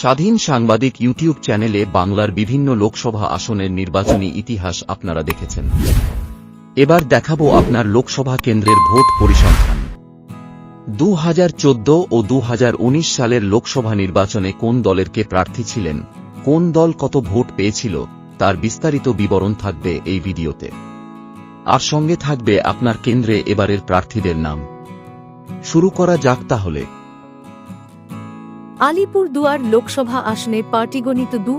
স্বাধীন সাংবাদিক ইউটিউব চ্যানেলে বাংলার বিভিন্ন লোকসভা আসনের নির্বাচনী ইতিহাস আপনারা দেখেছেন। এবার দেখাবো আপনার লোকসভা কেন্দ্রের ভোট পরিসংখ্যান। দু হাজার চোদ্দ ও দু হাজার উনিশ সালের লোকসভা নির্বাচনে কোন দলের কে প্রার্থী ছিলেন, কোন দল কত ভোট পেয়েছিল, তার বিস্তারিত বিবরণ থাকবে এই ভিডিওতে। আর সঙ্গে থাকবে আপনার কেন্দ্রে এবারের প্রার্থীদের নাম। শুরু করা যাক তাহলে। আলিপুরদুয়ার লোকসভা আসনে পার্টিগণিত দু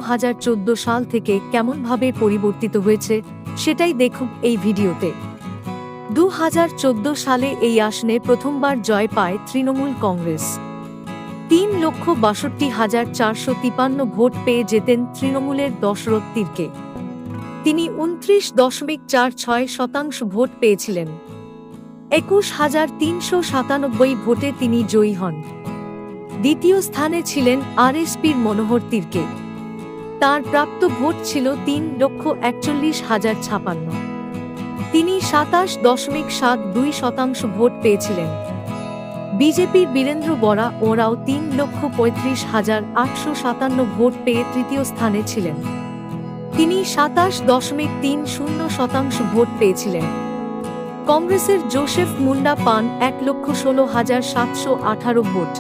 চোদ্দ সাল থেকে কেমনভাবে পরিবর্তিত হয়েছে, সেটাই দেখুন এই ভিডিওতে। দু চোদ্দ সালে এই আসনে প্রথমবার জয় পায় তৃণমূল কংগ্রেস। তিন লক্ষ বাষট্টি হাজার চারশো তিপান্ন ভোট পেয়ে যেতেন তৃণমূলের দশরথ তীরকে তিনি উনত্রিশ দশমিক চার ছয় শতাংশ ভোট পেয়েছিলেন। একুশ হাজার তিনশো সাতানব্বই ভোটে তিনি জয়ী হন। দ্বিতীয় স্থানে ছিলেন আরএসপির মনোহর তীরকে। তার প্রাপ্ত ভোট ছিল তিন লক্ষ একচল্লিশ হাজার ছাপান্ন। তিনি সাতাশ দশমিক সাত দুই শতাংশ ভোট পেয়েছিলেন। বিজেপির বীরেন্দ্র বরা ওরাও তিন লক্ষ পঁয়ত্রিশ হাজার আটশো সাতান্ন ভোট পেয়ে তৃতীয় স্থানে ছিলেন। তিনি সাতাশ দশমিক তিন শূন্য শতাংশ ভোট পেয়েছিলেন। কংগ্রেসের জোসেফ মুন্ডা পান এক লক্ষ ষোলো হাজার সাতশো আঠারো ভোট।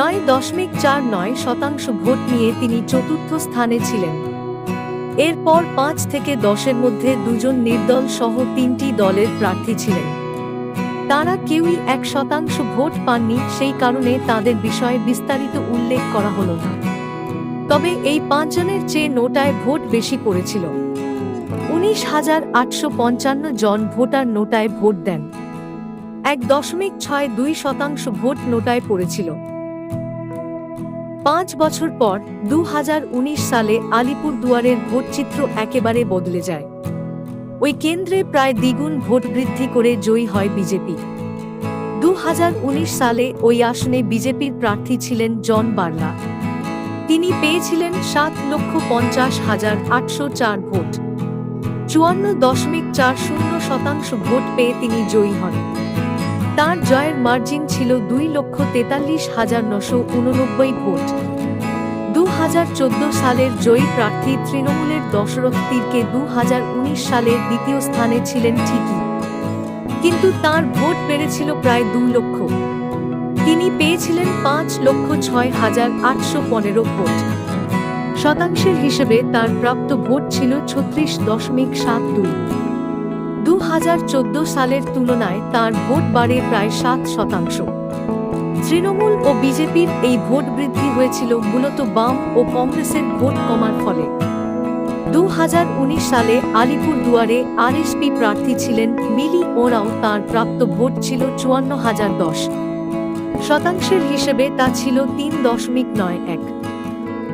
নয় দশমিক চার নয় শতাংশ ভোট নিয়ে তিনি চতুর্থ স্থানে ছিলেন। এরপর পাঁচ থেকে দশের মধ্যে দুজন নির্দল সহ তিনটি দলের প্রার্থী ছিলেন। তারা কেউই এক শতাংশ ভোট পাননি, সেই কারণে তাদের বিষয়ে বিস্তারিত উল্লেখ করা হল না। তবে এই পাঁচজনের চেয়ে নোটায় ভোট বেশি পড়েছিল। উনিশ হাজার আটশো পঞ্চান্ন জন ভোটার নোটায় ভোট দেন। এক দশমিক ছয় দুই শতাংশ ভোট নোটায় পড়েছিল। পাঁচ বছর পর দু হাজার উনিশ সালে আলিপুর দুয়ারের ভোটচিত্র একেবারে বদলে যায়। ওই কেন্দ্রে প্রায় দ্বিগুণ ভোট বৃদ্ধি করে জয়ী হয় বিজেপি। দু হাজার উনিশ সালে ওই আসনে বিজেপির প্রার্থী ছিলেন জন বার্লা। তিনি পেয়েছিলেন সাত লক্ষ পঞ্চাশ হাজার আটশো চার ভোট। চুয়ান্ন দশমিক চার শূন্য শতাংশ ভোট পেয়ে তিনি জয়ী হন। তার জয়ের মার্জিন ছিল দুই লক্ষ তেতাল্লিশ হাজার নশো উননব্বই ভোট। দু হাজার চোদ্দ সালের জয়ী প্রার্থী তৃণমূলের দশরথ তীরকে দু হাজার উনিশ সালের দ্বিতীয় স্থানে ছিলেন ঠিকই। কিন্তু তার ভোট বেড়েছিল প্রায় দু লক্ষ। তিনি পেয়েছিলেন পাঁচ লক্ষ ছয় হাজার আটশো পনেরো ভোট। শতাংশের হিসেবে তার প্রাপ্ত ভোট ছিল ছত্রিশ দশমিক সাত দুই। দু হাজার চোদ্দ সালের তুলনায় তার ভোট বাড়ে প্রায় সাত শতাংশ। তৃণমূল ও বিজেপির এই ভোট বৃদ্ধি হয়েছিল মূলত বাম ও কংগ্রেসের ভোট কমার ফলে। দু হাজার উনিশ সালে আলিপুর দুয়ারে আরএসপি প্রার্থী ছিলেন মিলি ওরাও, তার প্রাপ্ত ভোট ছিল চুয়ান্ন হাজার দশ। শতাংশের হিসেবে তা ছিল তিন দশমিক নয় এক।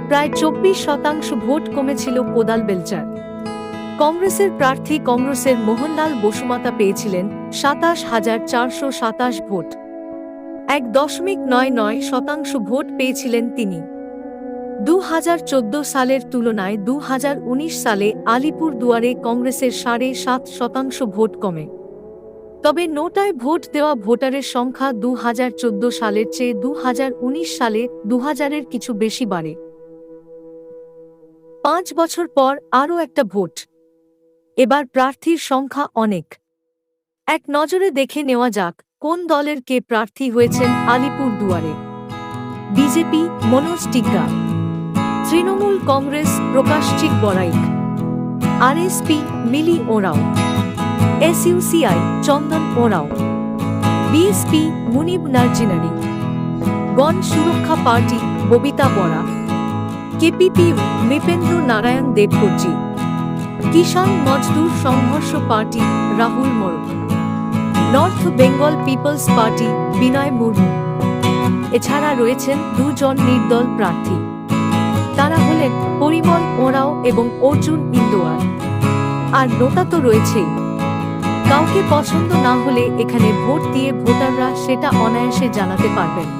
প্রায় চব্বিশ শতাংশ ভোট কমেছিল কোদাল বেলচার। কংগ্রেসের প্রার্থী কংগ্রেসের মোহনলাল বসুমাতা পেয়েছিলেন সাতাশ হাজার চারশো সাতাশ ভোট। এক দশমিক নয় নয় শতাংশ ভোট পেয়েছিলেন তিনি। দু হাজার চোদ্দ সালের তুলনায় দু হাজার উনিশ সালে আলিপুর দুয়ারে কংগ্রেসের সাড়ে সাত শতাংশ ভোট কমে। তবে নোটায় ভোট দেওয়া ভোটারের সংখ্যা দু হাজার চোদ্দ সালের চেয়ে দু হাজার উনিশ সালে দু হাজারের কিছু বেশি বাড়ে। পাঁচ বছর পর আরও একটা ভোট। এবার প্রার্থীর সংখ্যা অনেক। এক নজরে দেখে নেওয়া যাক কোন দলের কে প্রার্থী হয়েছেন আলিপুর দুয়ারে BJP, Manoj Tigga. Trinamool Congress Prakash Chik Baraik. RSP Mili Oraon. SUCI Chandan Oraon. BSP Munib Narjinary Gana Suraksha party, Babita Bora. KPP Nripendra Narayan Debkarji Kishan Mazdoor Sangharsh party, Rahul Morak north Bengal peoples party, Binay Murmu. এছাড়া রয়েছেন দুজন নির্দল প্রার্থী। তারা হলেন পরিমল ওরাও এবং অর্জুন ইন্দোয়ার আর নোটা তো রয়েছেই। কাউকে পছন্দ না হলে এখানে ভোট দিয়ে ভোটাররা সেটা অনায়াসে জানাতে পারবেন।